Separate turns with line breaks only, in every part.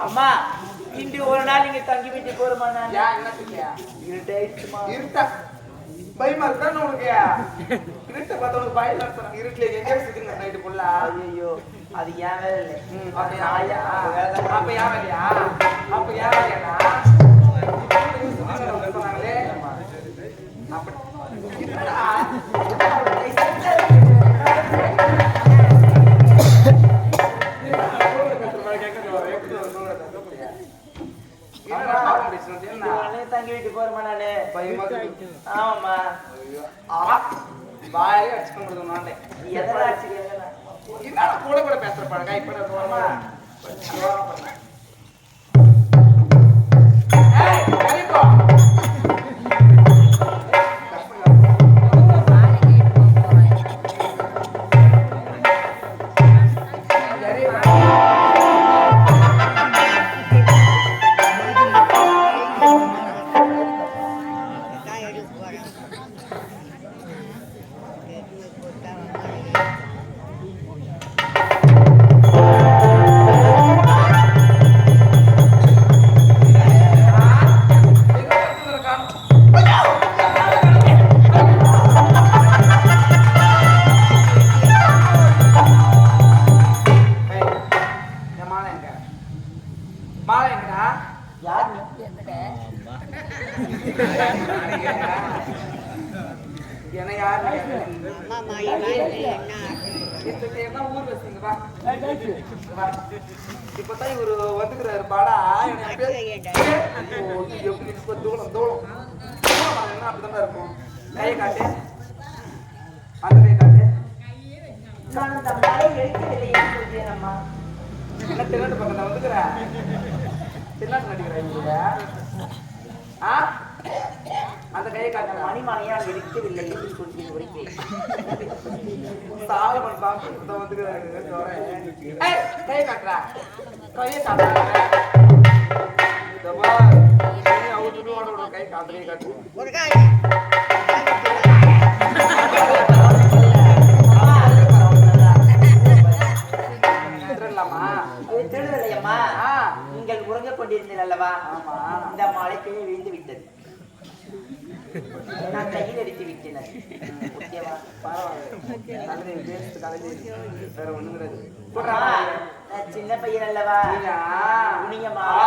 அம்மா இன்று ஒரு நாள் இங்க தங்கி விட்டு போறமா இருட்டாயிடுச்சுமா.
இருட்டா? பயமா இருக்கான்னு உனக்கு? இருட்ட பார்த்தா உனக்கு பயம் நடத்துறாங்க இருட்டுல எங்க சுத்திங்க நைட்டு ஃபுல்லா
ஐயோ அது ஏன் வேலை இல்லை
அப்ப ஏன் வேலையா?
அப்ப
ஏன் வேலையா? அப்ப ஏன் வேலையாடா? கூட கூட இப்ப நான் போறமா ஏய் கலிப்பா எங்க மாலை எங்கடா
யார்
என்ன யாரு ஊர் வச்சுங்க வா வா. இப்பதான் இவரு வந்துக்கிறாரு பாடா. எப்படி தூரம் அது என்ன அப்படிதான் இருக்கும். கையை காட்டு. அந்த கை காட்டு.
நான் அந்த மலை எடுக்கவில்லை சொல்றேன் அம்மா.
திருநாட்டு பக்கத்தில் வந்துக்கிற திருநாட்டு நடிக்கிற இவங்க ஆ? அந்த கையை காட்ட
மணிமலையால் எடுக்கவில்லை என்று சொல்லி ஒருக்கே
சாலமன் பாம்பு இப்பதான் வந்துக்கிறாரு கையை காட்டுறா கையை காட்டுறா இதோ பார். கை காட்டு, காட்டு.
நான் கையில் அடித்து விட்டேன் ஓகேவா?
பரவாயில்ல. பேசுறது. வேற
நான் சின்ன பையன் அல்லவா.
ஆ,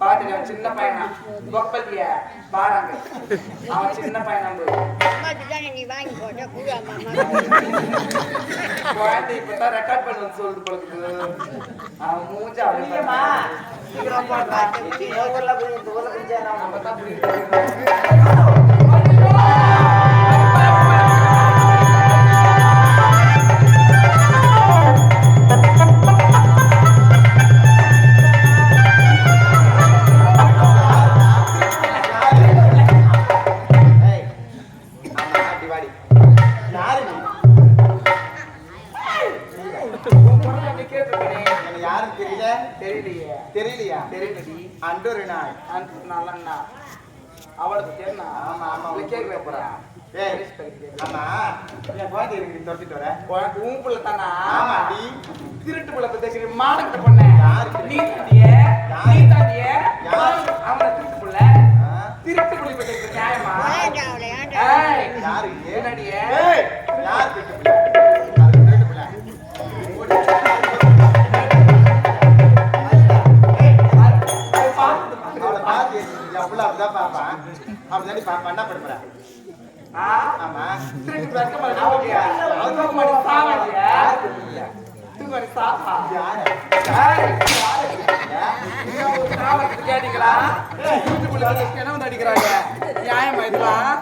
பாத்துக்க, சின்ன பையனா? கொப்பல்லிய பாராங்க அவன் சின்ன பையனா குழந்தை இப்பதான் ரெக்கார்ட் பண்ண சொல்லுது பழகுது அவன் மூஞ்ச
இந்த ஊர்ல
நம்ம தான் புரியுது. கேட்டிருக்கேனே.
எனக்கு யாரும் தெரியல?
தெரியலையே.
தெரியலையா?
தெரியலடி.
அன்றொரு நாள்.
அந்த நல்லண்ணா. அவளுக்கு தெரியுமா
ஆமா, ஆமா.
கேட்க போறா. திருட்டு பிள்ளை பத்தி மானக்கிட்ட பண்ண.
யாருக்கு?
நீ தாண்டிய? நீ தாண்டிய? அவனை திருட்டு பிள்ளை? திருட்டு பிள்ளை பத்தி நியாயமா?
யாரு ஏய் யார் திருட்டு பிள்ளை? என் புள்ள அப்படிதான் பார்ப்பான் அப்படிதாண்டி பார்ப்பான் என்ன பண்ண போற.
ஆ?
ஆமா.
திருட்டு வெக்க மாதிரி சாவடியா தூக்கு மாதிரி சாப்பா
யாரு
ஏய் நீங்க ஒரு சாவடிக்கு கேட்டீங்களா திருட்டு பிள்ளை வந்து அடிக்கிறாங்க நியாயமா இதெல்லாம்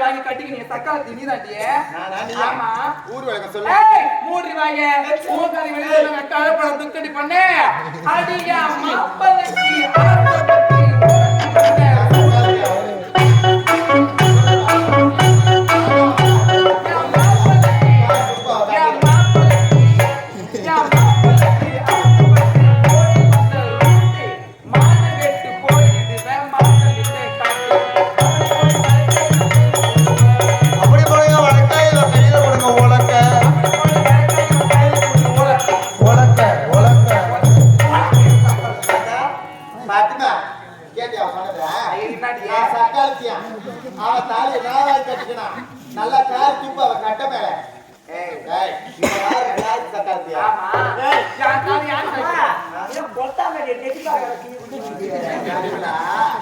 வாங்கி கட்டிக்கு நீ சக்காலத்தி நீ தாண்டிய ஆமா.
ஊர் விளக்கம் சொல்லு
மூடி வாங்க பழம் துக்கடி பண்ணு. அடியா.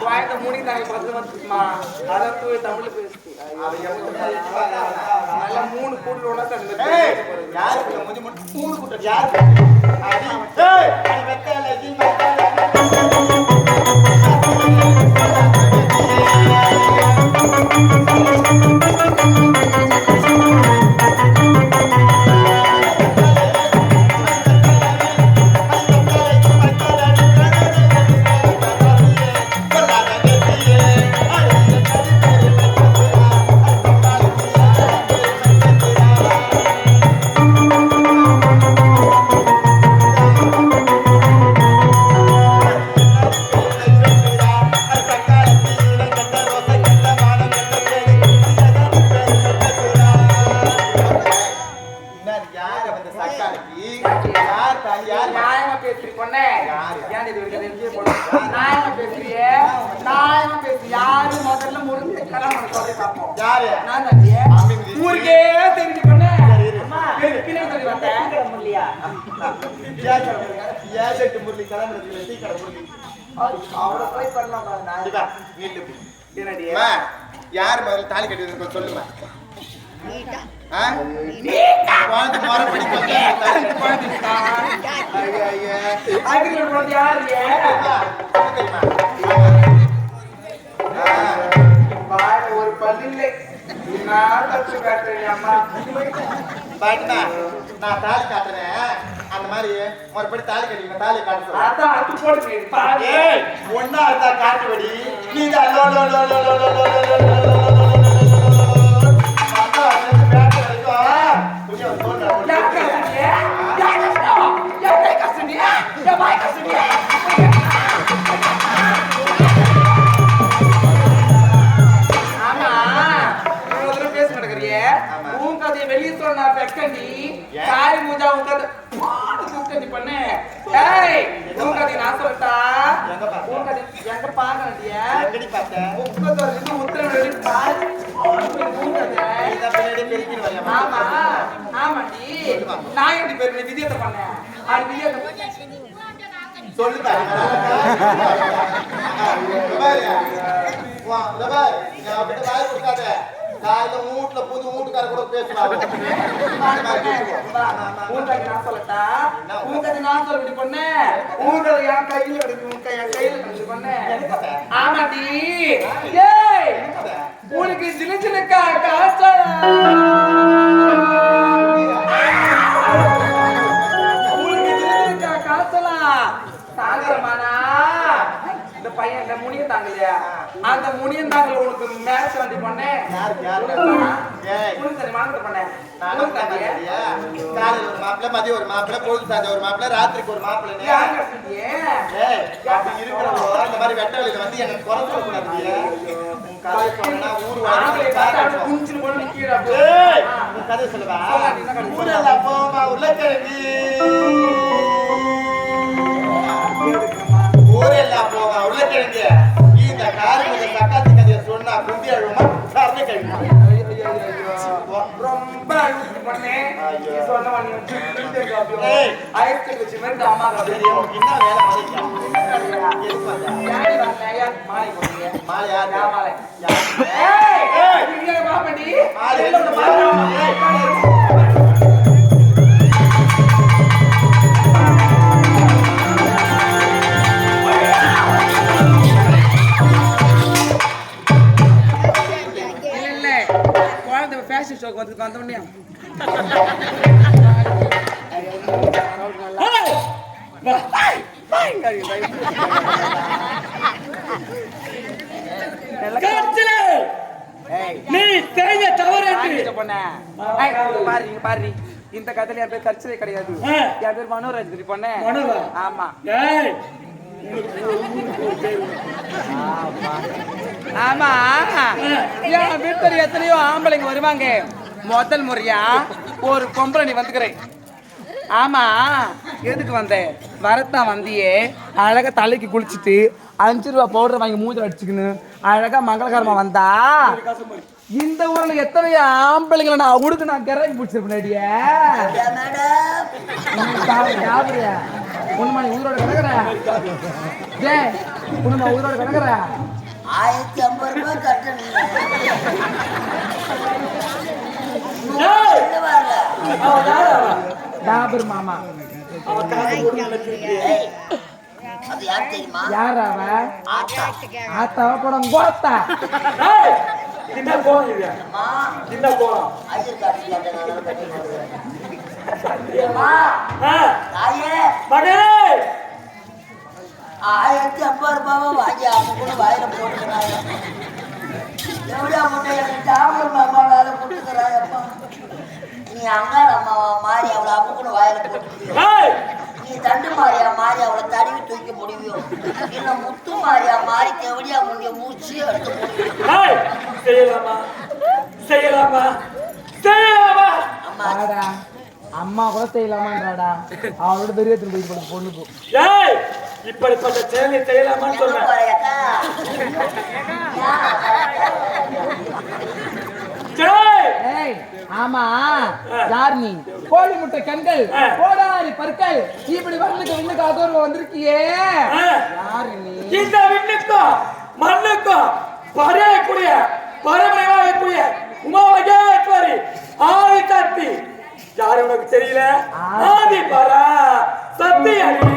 வாயத்தை மூடி நாங்கள் பத்து வருஷமா அதை
போய் தமிழ் பேசுது.
நல்ல மூணு கூட்டு ஒன்றா
தந்து யாருக்கு மூணு கூட்டம் யாருக்கு ஏஜென்ட் முரளி கிளம்புறதுல டீ கடை
அவ்வளோ ட்ரை பண்ணலாம் நான்
இதுதான் வீட்டுக்கு
என்னடி
யார் தாலி கட்டி சொல்லுங்க குழந்தை
மறுபடி குழந்தை யாரு பல்லில்லை நான் தச்சு காட்டுறேன் அம்மா
பாட்டுமா, நான் தாலி காட்டுறேன் அந்த மாதிரி முறைப்படி தாலி கட்டிக்கணும் தாலி காட்ட
அதான் அது போடுங்க
ஒண்ணா இருந்தா காட்டு வெடி. நீதான் பார்த்தேன்
முப்பத்தோரு நிமிஷம் உத்தரவு நான் எப்படி பேர். விஜயத்தை பண்ணேன் அது
விஜயத்தை சொல்லுதா வீட்டுல புது வீட்டுக்கார கூட
பேசுறாங்க நான் சொல்லட்டா? உங்க நான் சொல்லி பண்ணேன் உங்க என் கையில கிடைக்கும் என் கையில கிடைச்சு பண்ண. பாட்டி ஏய் உனக்கு சின்ன சின்ன காசா. பையன் முனியம் தாங்கலையா? அந்த முனியம் தாங்கல உனக்கு மேரேஜ் வந்து பண்ணேன் உனக்கு
சரி மாநில பண்ணேன் மாப்பிள்ள மதியம் ஒரு மாப்பிள்ள பொழுது சாஞ்ச ஒரு மாப்பிள்ள ராத்திரிக்கு ஒரு மாப்பிள்ள அப்படி இருக்கிறவங்க அந்த மாதிரி வெட்ட வழியில வந்து எனக்கு குறை சொல்லக்கூடாது.
கதை சொல்லுவா
ஊரெல்லாம் போமா உருளைக்கிழங்கு. ஊரெல்லாம் போமா உருளைக்கிழங்கு. இந்த காரணம் சக்காத்தி கதையை சொன்னா குந்தி அழுமா
சார்ந்த கழிவு ரொம்ப
அழுது
பண்ணே சொன்ன ஆயிரத்தி லட்சம் பேர் அம்மா
என்ன வேலை
மாலையா மாலை.
மாலை
மாலை. ஃபேஷன் ஷோக்கு வந்து வந்த உடனே
நீ தவறு
பாரு இந்த கதையில என் பேர் கர்ச்சனை கிடையாது. என் பேர் மனோராஜ் பொண்ணு
மனோவா?
ஆமா.
ஏய்.
ஆமா. என் வீட்டுல எத்தனையோ ஆம்பளைங்க வருவாங்க. முதல் முறையா? ஒரு பொம்பளை நீ வந்துக்கிறேன் ஆமா. எதுக்கு வந்த? வரத்தான் வந்தியே. அழகா தலைக்கு குளிச்சுட்டு அஞ்சு ரூபா பவுடர் வாங்கி மூஞ்சில் அடிச்சுக்கின்னு அழகா மங்களகரமா வந்தா? இந்த ஊர்ல எத்தனை ஆம்பளைங்களை நான் அவனுக்கு நான் கிறங்கி பிடிச்சிருப்பேன்
மேடம்.
உண்மை உயிரோட கிடக்குற. ஜே உண்மை உயிரோட கிடக்குற.
ஆயிரத்தி ஐம்பது ரூபாய் கட்டணும்
ஏய்,
வரல
அவன் யாரு அவன்?
டாபர் மாமா.
யார்
அவ
ஆத்தா
ஆத்தாவ படம் கோத்தா.
என்ன கோலம்?
அம்மா
என்ன கோலம்?
ஆயிரத்தி ஐம்பது ரூபாவை வாங்கி அவங்க வாயில போட்டுக்கிறாங்க டாபர் மாமா வேலை நீ அங்காள அம்மாவா? மாறி அவளை கூட வாயில
ஏய்,
நீ தண்டு மாறியா மாறி அவளை தடவி தூக்கி முடிவியோ? இல்ல முத்து மாறியா மாறி தேவடியா முடிய மூச்சு எடுத்து முடியும்
ஏய், செய்யலாமா? செய்யலாமா? செய்யலாமா?
அம்மா.
ஆடா அம்மா கூட செய்யலாமான்றாடா. அவளோட பெரிய திரும்ப இது பொண்ணுக்கு.
ஏய்! இப்படிப்பட்ட செயலை செய்யலாமான்னு
எங்க
ஆமா. யார் நீ? கோழி முட்டை கண்கள். கோடாரி பற்கள். இப்படி வந்துக்கு விண்ணுக்கு அதோர்வ வந்திருக்கியே. யாரு நீ?
இந்த விண்ணுக்கும் மண்ணுக்கும் பறையக்கூடிய பரமனைவாகக்கூடிய உமாமகேஸ்வரி ஆதி சக்தி யாரு உனக்கு தெரியல? ஆதி பரா சத்தியடி